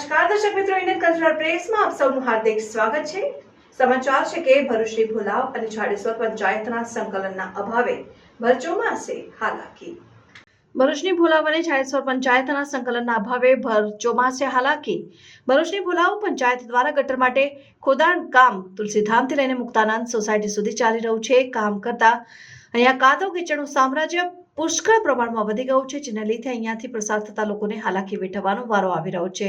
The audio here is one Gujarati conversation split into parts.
નમસ્કાર, દર્શક મિત્રો ઇન્ડિયન કલ્ચરલ પ્રેસમાં આપ સૌનું હાર્દિક સ્વાગત છે. સમાચાર છે કે ભરૂચની ભુલાવ અને જાડેશ્વર પંચાયતના સંકલનના અભાવે ભર ચોમાસે હાલાકી. ભરૂચની ભુલાવ અને જાડેશ્વર પંચાયતના સંકલનના અભાવે ભર ચોમાસે હાલાકી. ભરૂચની ભુલાવ પંચાયત દ્વારા ગટર માટે ખોદાણ કામ તુલસીધામથી લઈને મુક્તાનંદ સોસાયટી સુધી ચાલી રહ્યું છે. કામ કરતા અહીંયા કાદવ કિચડનું સામ્રાજ્ય પુષ્કળ પ્રમાણમાં વધી ગયું છે, જેના લીધે અહીંયાથી પ્રસાર થતા લોકોને હાલાકી વેઠવાનો વારો આવી રહ્યો છે.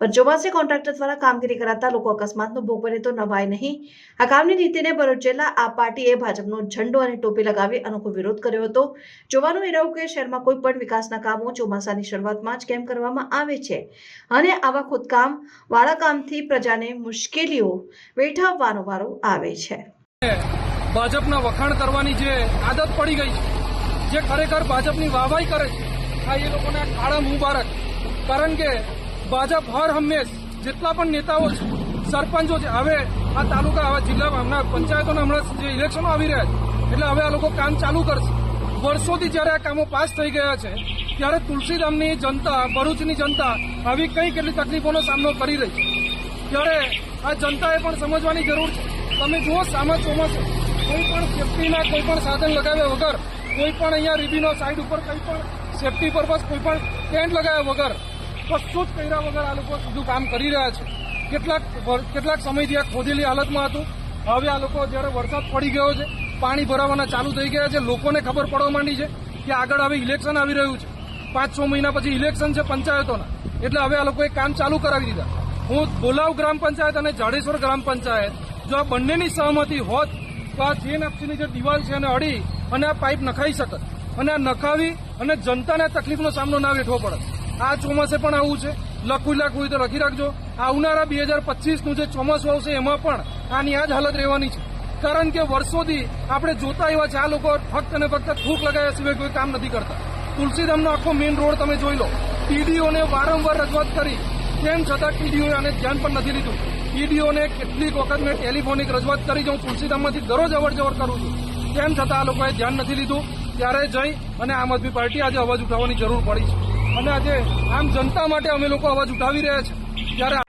પણ ચોમાસે કોન્ટ્રાક્ટર દ્વારા કામગીરી કરાતા લોકો અકસ્માતનો ભોગ બને તો નવાય નહીં. આ કામની નીતિને ભરૂચ આ પાર્ટીએ ભાજપનો ઝંડો અને ટોપી લગાવી અનોખો વિરોધ કર્યો હતો. જોવાનું એ રહ્યું કે શહેરમાં કોઈ પણ વિકાસના કામો ચોમાસાની શરૂઆતમાં જ કેમ કરવામાં આવે છે? અને આવા ખોદકામ વાળા કામથી પ્રજાને મુશ્કેલીઓ વેઠવવાનો વારો આવે છે. ભાજપના વખાણ કરવાની જે આદત પડી ગઈ જે ખરેખર ભાજપની વાહવાઈ કરે છે, આ એ લોકોને કાળા મુબારક. કારણ કે ભાજપ હર હંમેશ જેટલા પણ નેતાઓ છે, સરપંચો છે, હવે આ તાલુકા હવે જિલ્લામાં હમણાં પંચાયતોના હમણાં જે ઇલેક્શનો આવી રહ્યા છે, એટલે હવે આ લોકો કામ ચાલુ કરશે. વર્ષોથી જ્યારે આ કામો પાસ થઈ ગયા છે, ત્યારે તુલસીધામની જનતા, ભરૂચની જનતા આવી કઈ કેટલી તકલીફોનો સામનો કરી રહી છે. ત્યારે આ જનતાએ પણ સમજવાની જરૂર છે. તમે જુઓ, સામા ચોમાસું, કોઈ પણ સેફટીના કોઈ પણ સાધન લગાવ્યા વગર કોઈ પણ અહીંયા રીબીનો સાઈડ ઉપર કંઈ પણ સેફટી પર્પઝ કોઈ પણ ટેન્ટ લગાવ્યા વગર કશું જ કર્યા વગર આ લોકો સીધું કામ કરી રહ્યા છે? કેટલાક કેટલાક સમયથી આ ખોદેલી હાલતમાં હતું. હવે આ લોકો જ્યારે વરસાદ પડી ગયો છે, પાણી ભરાવાના ચાલુ થઈ ગયા છે, લોકોને ખબર પડવા માંડી છે કે આગળ હવે ઇલેક્શન આવી રહ્યું છે. પાંચ છ મહિના પછી ઇલેક્શન છે પંચાયતોના. એટલે હવે આ લોકોએ કામ ચાલુ કરાવી દીધા. હું બોલાવ ગ્રામ પંચાયત અને જાડેશ્વર ગ્રામ પંચાયત જો આ બંનેની સહમતી હોત, તો આ જે નાપસીની જે દિવાલ છે એને અડી અને આ પાઇપ નખાઈ શકત અને આ નખાવી અને જનતાને તકલીફનો સામનો ના વેઠવો પડે. આ ચોમાસે પણ આવું છે. લખવું લખવું હોય તો લખી રાખજો. આવનારા બે હજાર પચીસનું જે ચોમાસું આવશે એમાં પણ આની આ જ હાલત રહેવાની છે. કારણ કે વર્ષોથી આપણે જોતા એવા છે આ લોકો ફક્ત અને ફક્ત થૂક લગાવ્યા સિવાય કોઈ કામ નથી કરતા. તુલસીધામનો આખો મેઇન રોડ તમે જોઈ લો. ટીડીઓને વારંવાર રજૂઆત કરી. તેમ છતાં ટીડીઓએ આને ધ્યાન પણ નથી લીધું. ટીડીઓને કેટલીક વખત મેં ટેલિફોનિક રજૂઆત કરી હું તુલસીધામમાંથી દરરોજ અવર જવર કરું છું. તેમ છતાં આ લોકોએ ધ્યાન નથી લીધું? ત્યારે જઈ અને આમ આદમી પાર્ટી આજે અવાજ ઉઠાવવાની જરૂર પડી છે. અને આજે આમ જનતા માટે અમે લોકો અવાજ ઉઠાવી રહ્યા છીએ ત્યારે